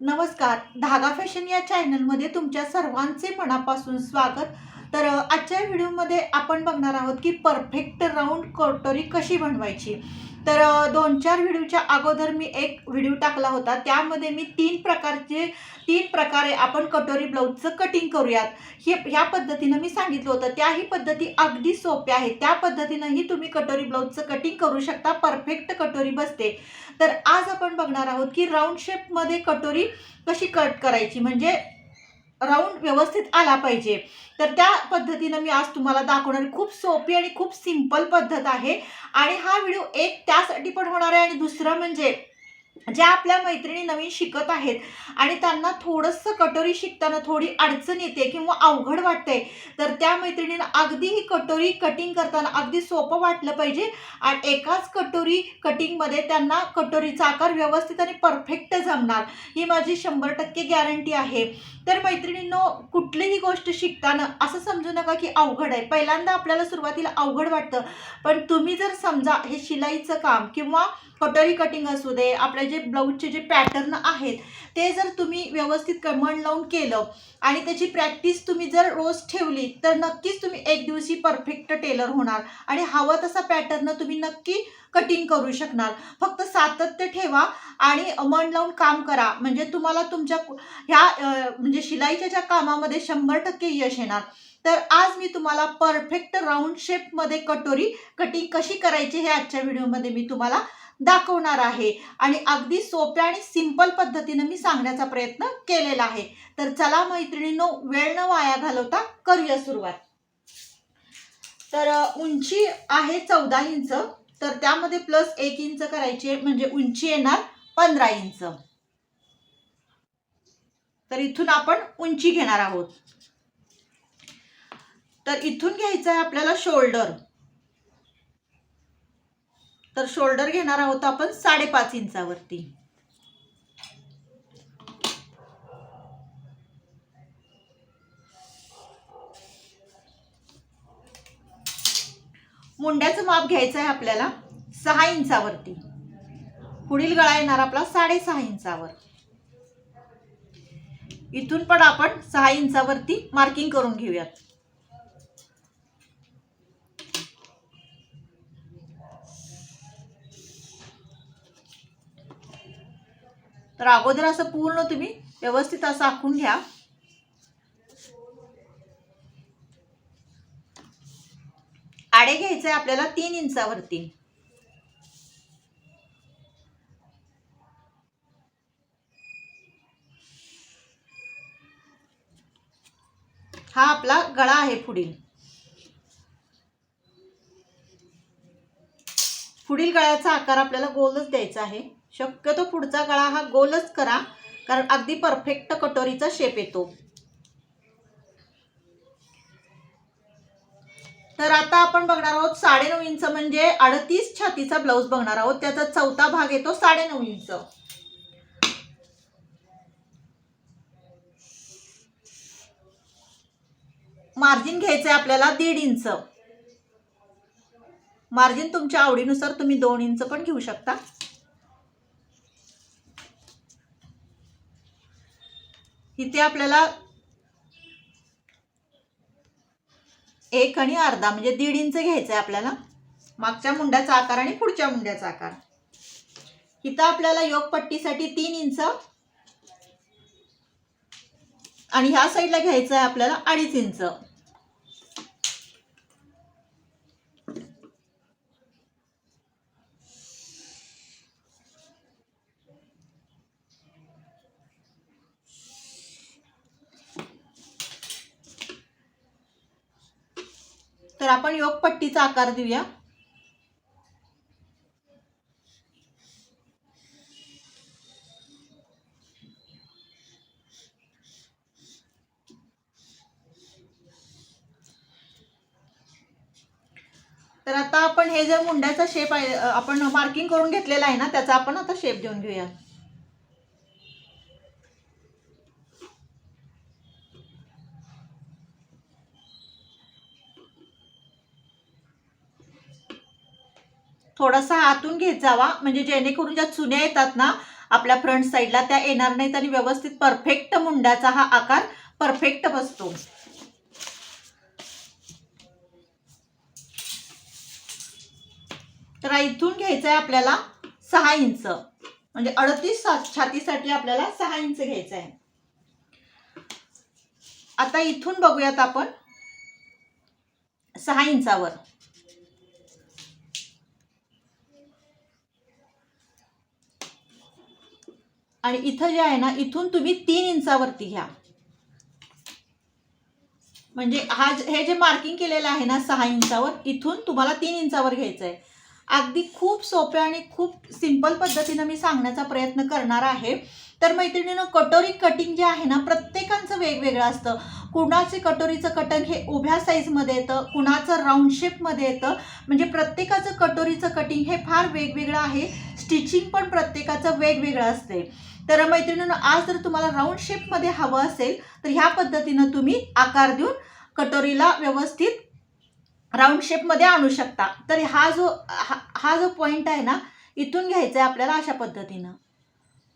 नमस्कार. धागा फॅशन या चॅनलमध्ये तुमच्या सर्वांचे मनापासून स्वागत. तर आजच्या व्हिडिओमध्ये आपण बघणार आहोत की परफेक्ट राऊंड कटोरी कशी बनवायची? तर दोन चार व्हिडिओच्या अगोदर मी एक व्हिडिओ टाकला होता. त्यामध्ये मी तीन प्रकारचे तीन प्रकारे आपण कटोरी ब्लाऊजचं कटिंग करूयात. हे ह्या पद्धतीनं मी सांगितलं होतं. त्याही पद्धती अगदी सोप्या आहेत. त्या पद्धतीनंही तुम्ही कटोरी ब्लाऊजचं कटिंग करू शकता. परफेक्ट कटोरी बसते. तर आज आपण बघणार आहोत की राऊंड शेपमध्ये कटोरी कशी कट करायची? म्हणजे राऊंड व्यवस्थित आला पाहिजे. तर त्या पद्धतीनं मी आज तुम्हाला दाखवणार खूप सोपी आणि खूप सिंपल पद्धत आहे. आणि हा व्हिडिओ एक त्यासाठी पण होणार आहे आणि दुसरं म्हणजे ज्या आपल्या मैत्रिणी नवीन शिकत आहेत आणि त्यांना थोडंसं कटोरी शिकताना थोडी अडचण येते किंवा अवघड वाटते तर त्या मैत्रिणींना अगदी ही कटोरी कटिंग करताना अगदी सोपं वाटलं पाहिजे. आणि एकाच कटोरी कटिंगमध्ये त्यांना कटोरीचा आकार व्यवस्थित आणि परफेक्ट जमणार. ही माझी शंभर टक्के गॅरंटी आहे. तर मैत्रिणींनो कुठलीही गोष्ट शिकताना असं समजू नका की अवघड आहे. पहिल्यांदा आपल्याला सुरुवातीला अवघड वाटतं. पण तुम्ही जर समजा हे शिलाईचं काम किंवा कटोरी कटिंग असू दे आपले जे ब्लाऊजचे जे पॅटर्न आहेत ते जर तुम्ही व्यवस्थित क- मन लावून केलं आणि त्याची प्रॅक्टिस तुम्ही जर रोज ठेवली तर नक्कीच तुम्ही एक दिवशी परफेक्ट टेलर होणार आणि हवं तसा पॅटर्न तुम्ही नक्की कटिंग करू शकणार. फक्त सातत्य ठेवा आणि मन लावून काम करा. म्हणजे तुम्हाला तुमच्या ह्या म्हणजे शिलाईच्या ज्या कामामध्ये शंभर टक्के यश येणार. तर आज मी तुम्हाला परफेक्ट राऊंड शेपमध्ये कटोरी कटिंग कशी करायची हे आजच्या व्हिडिओमध्ये मी तुम्हाला दाखवणार आहे. आणि अगदी सोप्या आणि सिंपल पद्धतीनं मी सांगण्याचा प्रयत्न केलेला आहे. तर चला मैत्रिणींनो वेळ न वाया घालवता करूया सुरुवात. तर उंची आहे चौदा इंच तर त्यामध्ये प्लस एक इंच करायची आहे, म्हणजे उंची येणार पंधरा इंच. तर इथून आपण उंची घेणार आहोत. तर इथून घ्यायचं आहे आपल्याला शोल्डर तर शोल्डर घेणार आहोत आपण साडेपाच इंचावरती. मुंड्याचं माप घ्यायचं आहे आपल्याला सहा इंचावरती. पुढील गळा येणार आपला साडेसहा इंचावर. इथून पण आपण सहा इंचावरती मार्किंग करून घेऊयात. तर अगोदर असं पूर्ण तुम्ही व्यवस्थित असं आखून घ्या. आडे घ्यायचे आपल्याला तीन इंचावरती. हा आपला गळा आहे पुढील. पुढील गळ्याचा आकार आपल्याला गोलच द्यायचा आहे. शक्यतो पुढचा गळा हा गोलच करा कारण अगदी परफेक्ट कटोरीचा शेप येतो. तर आता आपण बघणार आहोत साडेनऊ इंच म्हणजे अडतीस छातीचा ब्लाऊज बघणार आहोत. त्याचा चौथा भाग येतो साडेनऊ इंच. मार्जिन घ्यायचंय आपल्याला दीड इंच. मार्जिन तुमच्या आवडीनुसार तुम्ही दोन इंच पण घेऊ शकता. इथे आपल्याला एक आणि अर्धा म्हणजे दीड इंच घ्यायचं आहे आपल्याला. मागच्या मुंड्याचा आकार आणि पुढच्या मुंड्याचा आकार. इथं आपल्याला योगपट्टीसाठी तीन इंच आणि ह्या साईडला घ्यायचं आहे आपल्याला अडीच इंच. तर आपण योग पट्टीचा आकार देऊया. तर आता आपण हे जे मुंड्याचा शेप आहे आपण मार्किंग करून घेतलेला आहे ना त्याचा आपण आता शेप देऊन घेऊया. थोडासा आतून घेत जावा. म्हणजे जेणेकरून ज्या चुन्या येतात ना आपल्या फ्रंट साईडला त्या येणार नाहीत आणि व्यवस्थित परफेक्ट मुंडाचा हा आकार परफेक्ट बसतो. तर इथून घ्यायचं आहे आपल्याला सहा इंच. म्हणजे अडतीस छातीसाठी आपल्याला सहा इंच घ्यायचं आहे आता इथून बघूयात आपण सहा इंचावर. आणि इथं जे आहे ना इथून तुम्ही तीन इंचावरती घ्या. म्हणजे हा हे जे मार्किंग केलेलं आहे ना सहा इंचावर इथून तुम्हाला तीन इंचावर घ्यायचं आहे अगदी खूप सोप्या आणि खूप सिंपल पद्धतीनं मी सांगण्याचा प्रयत्न करणार आहे. तर मैत्रिणीनं कटोरी कटिंग जे आहे ना प्रत्येकाचं वेगवेगळं असतं. कुणाचे कटोरीचं कटिंग हे उभ्या साईजमध्ये येतं कुणाचं राऊंड शेपमध्ये येतं. म्हणजे प्रत्येकाचं कटोरीचं कटिंग हे फार वेगवेगळं आहे. स्टिचिंग पण प्रत्येकाचं वेगवेगळं असते. तर मैत्रिणीनं आज जर तुम्हाला राऊंड शेपमध्ये हवं असेल तर ह्या पद्धतीनं तुम्ही आकार देऊन कटोरीला व्यवस्थित राऊंड शेपमध्ये आणू शकता. तर हा जो हा हा जो पॉईंट आहे ना इथून घ्यायचा आहे आपल्याला अशा पद्धतीनं.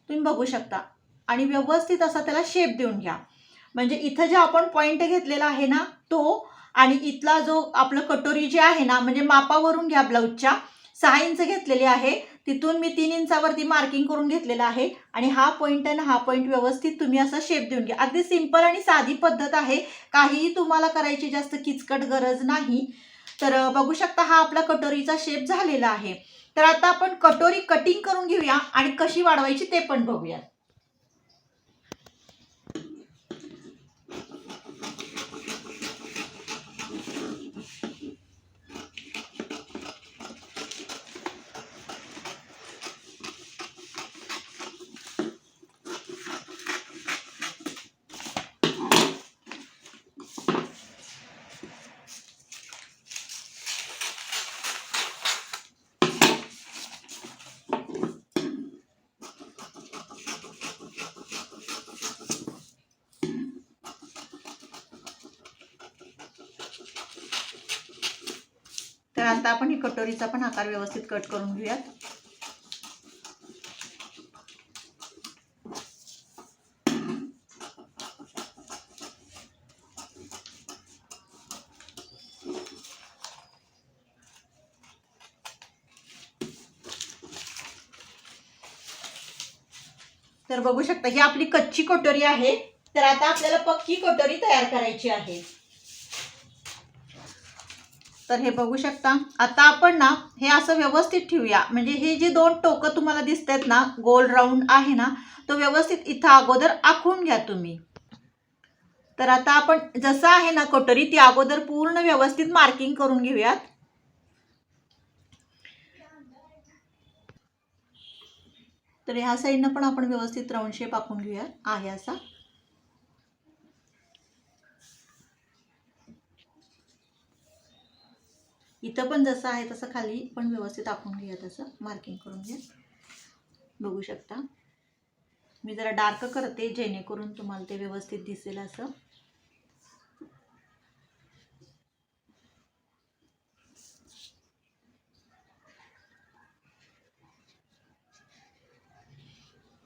तुम्ही बघू शकता. आणि व्यवस्थित असा त्याला शेप देऊन घ्या. म्हणजे इथं जे आपण पॉईंट घेतलेला आहे ना तो आणि इथला जो आपलं कटोरी जे आहे ना म्हणजे मापावरून घ्या ब्लाऊजच्या सहा इंच घेतलेली आहे. तिथून मी तीन इंचावरती मार्किंग करून घेतलेला आहे. आणि हा पॉईंट आणि हा पॉईंट व्यवस्थित तुम्ही असा शेप देऊन घ्या. अगदी सिंपल आणि साधी पद्धत आहे. काहीही तुम्हाला करायची जास्त किचकट गरज नाही. तर बघू शकता हा आपला कटोरीचा शेप झालेला आहे. तर आता आपण कटोरी कटिंग करून घेऊया आणि कशी वाढवायची ते पण बघूया तर आता आपण ही कटोरीचा पण आकार व्यवस्थित कट करून घेऊयात. तर बघू शकता ही आपली कच्ची कटोरी आहे. तर आता आपल्याला पक्की कटोरी तयार करायची आहे. तर हे बघू शकता. आता आपण ना हे असं व्यवस्थित ठेवूया. म्हणजे हे जे दोन टोकं तुम्हाला दिसत आहेत ना गोल राऊंड आहे ना तो व्यवस्थित इथं अगोदर आखून घ्या तुम्ही. तर आता आपण जसं आहे ना कटोरी ती अगोदर पूर्ण व्यवस्थित मार्किंग करून घेऊयात. तर ह्या साईडनं पण आपण व्यवस्थित राऊंड शेप आखून घेऊया आहे असा. इथं पण जसं आहे तसं खाली पण व्यवस्थित आपण घ्या तसं. मार्किंग करून घ्या. बघू शकता. मी जरा डार्क करते जेणेकरून तुम्हाला ते व्यवस्थित दिसेल असं.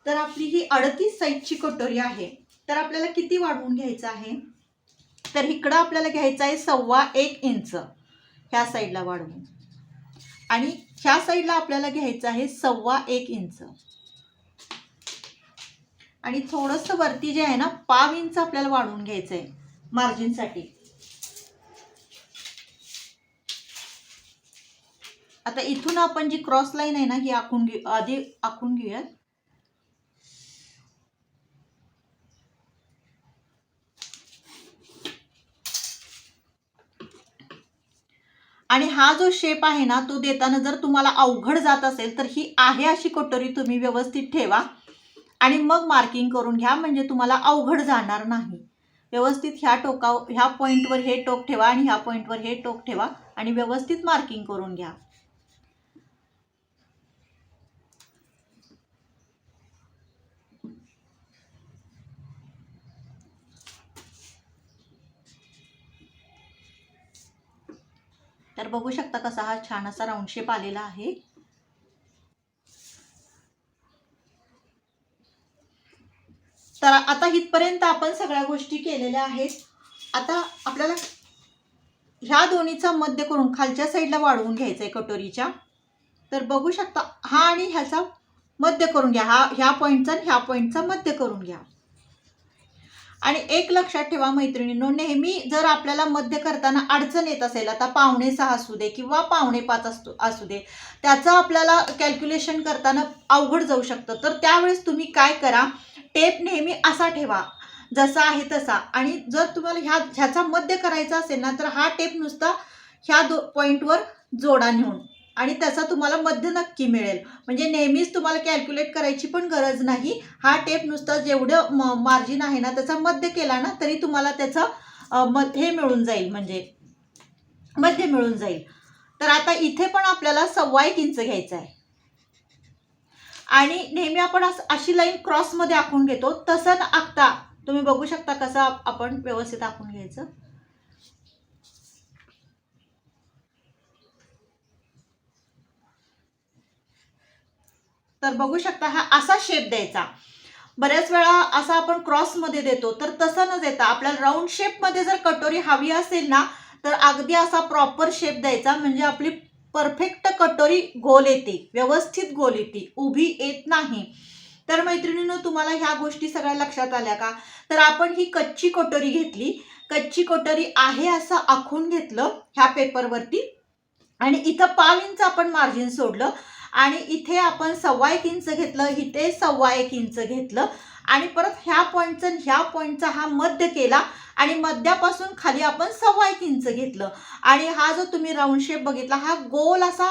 तर आपली ही अडतीस साईजची कटोरी आहे. तर आपल्याला किती वाढवून घ्यायचं आहे? तर इकडं आपल्याला घ्यायचं आहे सव्वा एक इंच. ह्या साईडला वाढवून आणि ह्या साईडला आपल्याला घ्यायचं आहे सव्वा एक इंच. आणि थोडंसं वरती जे आहे ना पाव इंच आपल्याला वाढवून घ्यायचं आहे मार्जिनसाठी आता इथून आपण जी क्रॉस लाईन आहे ना ही आखून घेऊ आधी आखून घेऊयात. आणि हा जो शेप आहे ना तो देताना जर तुम्हाला अवघड जात असेल तर ही आहे अशी कटोरी तुम्ही व्यवस्थित ठेवा. आणि मग मार्किंग करून घ्या म्हणजे तुम्हाला अवघड जाणार नाही. व्यवस्थित ह्या टोका ह्या पॉईंटवर हे टोक ठेवा आणि ह्या पॉईंटवर हे टोक ठेवा आणि व्यवस्थित मार्किंग करून घ्या. तर बघू शकता कसा हा छान असा राऊंड शेप आलेला आहे. तर आता इथपर्यंत आपण सगळ्या गोष्टी केलेल्या आहेत. आता आपल्याला ह्या दोन्हीचा मध्य करून खालच्या साईडला वाढवून घ्यायचा आहे कटोरीच्या. तर बघू शकता हा आणि ह्याचा मध्य करून घ्या. हा ह्या पॉईंटचा आणि ह्या पॉईंटचा मध्य करून घ्या. आणि एक लक्षात ठेवा मैत्रिणींनो नेहमी जर आपल्याला मध्य करताना अडचण येत असेल आता पावणे सहा असू दे किंवा पावणे पाच असतो असू दे त्याचं आपल्याला कॅल्क्युलेशन करताना अवघड जाऊ शकतं. तर त्यावेळेस तुम्ही काय करा टेप नेहमी असा ठेवा जसा आहे तसा. आणि जर तुम्हाला ह्या ह्याचा मध्य करायचा असेल ना तर हा टेप नुसता ह्या दो पॉईंटवर जोडा नेऊन. आणि त्याचा तुम्हाला मध्य नक्की मिळेल. म्हणजे नेहमीच तुम्हाला कॅल्क्युलेट करायची पण गरज नाही. हा टेप नुसता जेवढं म मार्जिन आहे ना त्याचा मध्य केला ना तरी तुम्हाला त्याचं अ, म हे मिळून जाईल. म्हणजे मध्य मिळून जाईल. तर आता इथे पण आपल्याला सव्वा एक इंच घ्यायचं आहे. आणि नेहमी आपण असं अशी लाईन क्रॉसमध्ये आखून घेतो. तसं आखता तुम्ही बघू शकता कसं आपण व्यवस्थित आखून घ्यायचं. तर बघू शकता हा असा शेप द्यायचा. बऱ्याच वेळा असा आपण क्रॉसमध्ये देतो तर तसं न देता आपल्याला राऊंड शेपमध्ये जर कटोरी हवी असेल ना तर अगदी असा प्रॉपर शेप द्यायचा म्हणजे आपली परफेक्ट कटोरी गोल येते व्यवस्थित गोल येते उभी येत नाही. तर मैत्रिणीनं तुम्हाला ह्या गोष्टी सगळ्या लक्षात आल्या का? तर आपण ही कच्ची कटोरी घेतली. कच्ची कटोरी आहे असं आखून घेतलं ह्या पेपरवरती आणि इथं पाव इंच आपण मार्जिन सोडलं. आणि इथे आपण सव्वा एक इंच घेतलं इथे सव्वा एक इंच घेतलं. आणि परत ह्या पॉईंटचा ह्या पॉईंटचा हा मध्य केला आणि मध्यापासून खाली आपण सव्वा एक इंच घेतलं. आणि हा जो तुम्ही राऊंड शेप बघितला हा गोल असा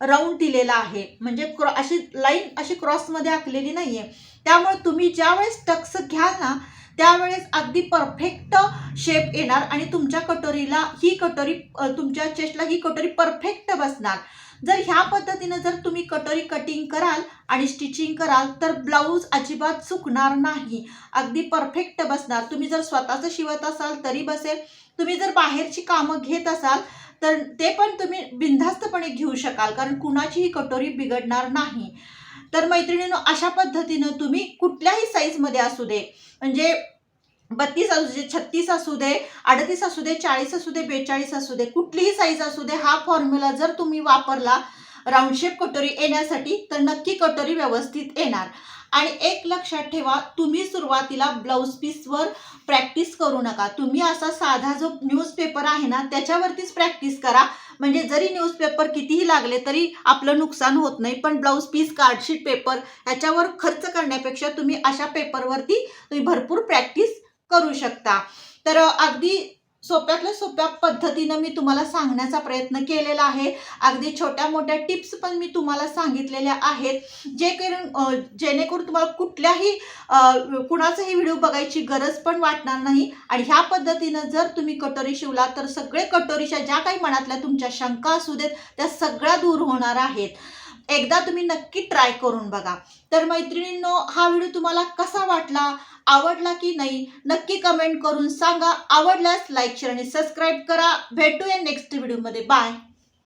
राऊंड दिलेला आहे. म्हणजे क्रॉ अशी लाईन अशी क्रॉसमध्ये आखलेली नाही आहे त्यामुळे तुम्ही ज्यावेळेस टक्स घ्याल ना त्यावेळेस अगदी परफेक्ट शेप येणार आणि तुमच्या कटोरीला ही कटोरी तुमच्या चेस्टला ही कटोरी परफेक्ट बसणार. जर ह्या पद्धतीनं जर तुम्ही कटोरी कटिंग कराल आणि स्टिचिंग कराल तर ब्लाऊज अजिबात चुकणार नाही. अगदी परफेक्ट बसणार. तुम्ही जर स्वतःचं शिवत असाल तरी बसेल. तुम्ही जर बाहेरची कामं घेत असाल तर ते पण तुम्ही बिनधास्तपणे घेऊ शकाल कारण कुणाचीही कटोरी बिघडणार नाही. तर मैत्रिणीनं अशा पद्धतीनं तुम्ही कुठल्याही साईजमध्ये असू दे. म्हणजे बत्तीस असू दे छत्तीस असू दे अडतीस असू दे चाळीस असू दे बेचाळीस असू दे कुठलीही साईज असू दे हा फॉर्म्युला जर तुम्ही वापरला राऊंडशेप कटोरी येण्यासाठी तर नक्की कटोरी व्यवस्थित येणार. आणि एक लक्षात ठेवा तुम्ही सुरुवातीला ब्लाऊज पीसवर प्रॅक्टिस करू नका. तुम्ही असा साधा जो न्यूजपेपर आहे ना त्याच्यावरतीच प्रॅक्टिस करा. म्हणजे जरी न्यूजपेपर कितीही लागले तरी आपलं नुकसान होत नाही पण ब्लाऊज पीस कार्डशीट पेपर ह्याच्यावर खर्च करण्यापेक्षा तुम्ही अशा पेपरवरती तुम्ही भरपूर प्रॅक्टिस करू शकता. तर अगदी सोप्यातल्या सोप्या पद्धतीनं मी तुम्हाला सांगण्याचा प्रयत्न केलेला आहे. अगदी छोट्या मोठ्या टिप्स पण मी तुम्हाला सांगितलेल्या आहेत जे करून जेणेकरून तुम्हाला कुठल्याही कुणाचाही व्हिडिओ बघायची गरज पण वाटणार नाही. आणि ह्या पद्धतीनं जर तुम्ही कटोरी शिवला तर सगळे कटोरीच्या ज्या काही मनातल्या तुमच्या शंका असू देत त्या सगळ्या दूर होणार आहेत. एकदा तुम्ही नक्की ट्राय करून बघा. तर मैत्रिणींनो हा व्हिडिओ तुम्हाला कसा वाटला? आवडला की नाही? नक्की कमेंट करून सांगा. आवडल्यास लाईक शेअर आणि सबस्क्राईब करा. भेटूया नेक्स्ट व्हिडिओमध्ये बाय